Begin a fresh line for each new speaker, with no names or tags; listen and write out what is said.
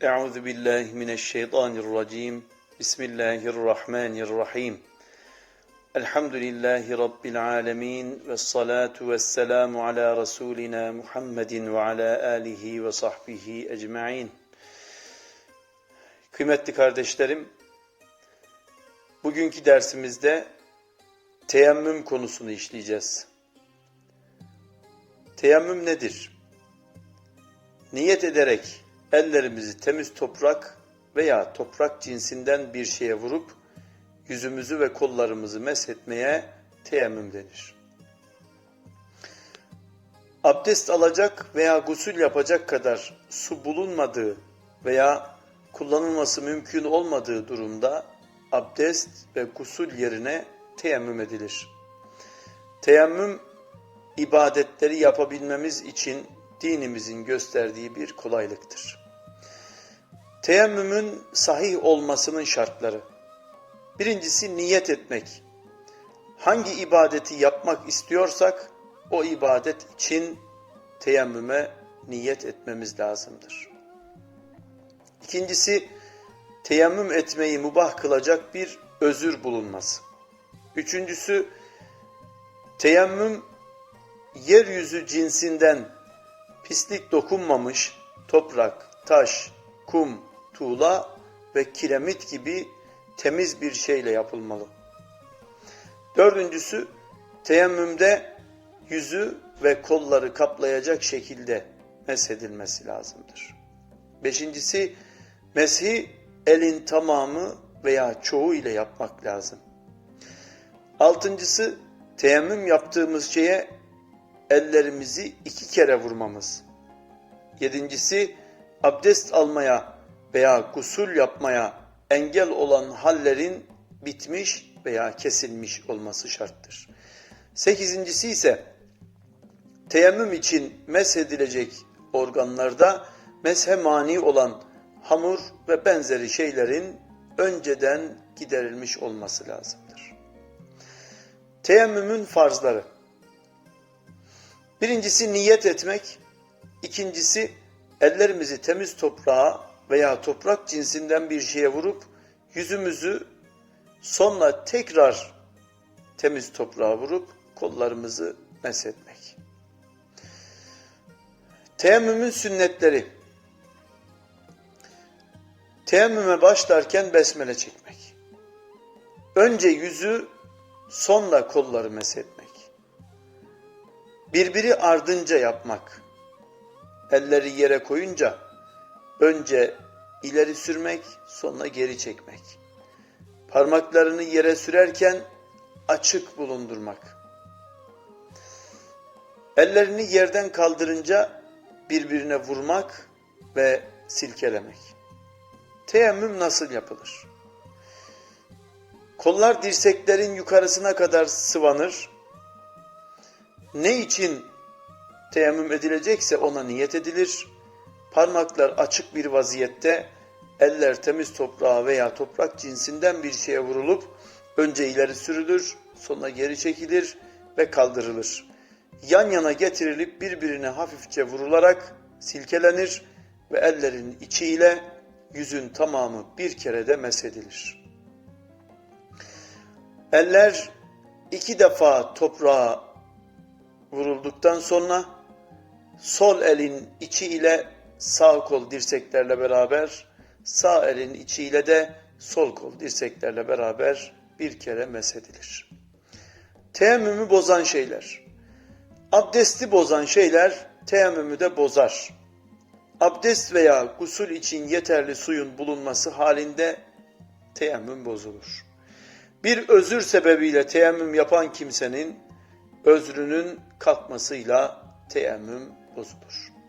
Euzu billahi mineşşeytanirracim. Bismillahirrahmanirrahim. Elhamdülillahi rabbil alamin ve salatu vesselamu ala rasulina Muhammedin ve ala alihi ve sahbihi ecmaîn. Kıymetli kardeşlerim, bugünkü dersimizde teyemmüm konusunu işleyeceğiz. Teyemmüm nedir? Niyet ederek ellerimizi temiz toprak veya toprak cinsinden bir şeye vurup yüzümüzü ve kollarımızı meshetmeye teyemmüm denir. Abdest alacak veya gusül yapacak kadar su bulunmadığı veya kullanılması mümkün olmadığı durumda abdest ve gusül yerine teyemmüm edilir. Teyemmüm ibadetleri yapabilmemiz için dinimizin gösterdiği bir kolaylıktır. Teyemmümün sahih olmasının şartları. Birincisi niyet etmek. Hangi ibadeti yapmak istiyorsak o ibadet için teyemmüme niyet etmemiz lazımdır. İkincisi teyemmüm etmeyi mubah kılacak bir özür bulunması. Üçüncüsü teyemmüm yeryüzü cinsinden pislik dokunmamış toprak, taş, kum, tuğla ve kiremit gibi temiz bir şeyle yapılmalı. Dördüncüsü teyemmümde yüzü ve kolları kaplayacak şekilde meshedilmesi lazımdır. Beşincisi meshi elin tamamı veya çoğu ile yapmak lazım. Altıncısı teyemmüm yaptığımız şeye ellerimizi iki kere vurmamız. Yedincisi abdest almaya veya gusül yapmaya engel olan hallerin bitmiş veya kesilmiş olması şarttır. Sekizincisi ise teyemmüm için meshedilecek organlarda meshe mani olan hamur ve benzeri şeylerin önceden giderilmiş olması lazımdır. Teyemmümün farzları Birincisi niyet etmek, ikincisi ellerimizi temiz toprağa veya toprak cinsinden bir şeye vurup yüzümüzü sonra tekrar temiz toprağa vurup kollarımızı meshetmek. Teyemmümün sünnetleri. Teyemmüme başlarken besmele çekmek. Önce yüzü sonra kolları meshetmek. Birbiri ardınca yapmak. Elleri yere koyunca önce ileri sürmek, sonra geri çekmek. Parmaklarını yere sürerken açık bulundurmak. Ellerini yerden kaldırınca birbirine vurmak ve silkelemek. Teyemmüm nasıl yapılır? Kollar dirseklerin yukarısına kadar sıvanır. Ne için teyemmüm edilecekse ona niyet edilir. Parmaklar açık bir vaziyette, eller temiz toprağa veya toprak cinsinden bir şeye vurulup önce ileri sürülür, sonra geri çekilir ve kaldırılır. Yan yana getirilip birbirine hafifçe vurularak silkelenir ve ellerin içiyle yüzün tamamı bir kerede mesedilir. Eller iki defa toprağa vurulduktan sonra sol elin içi ile sağ kol dirseklerle beraber, sağ elin içi ile de sol kol dirseklerle beraber bir kere mesedilir. Teyemmümü bozan şeyler. Abdesti bozan şeyler teyemmümü de bozar. Abdest veya gusül için yeterli suyun bulunması halinde teyemmüm bozulur. Bir özür sebebiyle teyemmüm yapan kimsenin özrünün kalkmasıyla teyemmüm bozulur.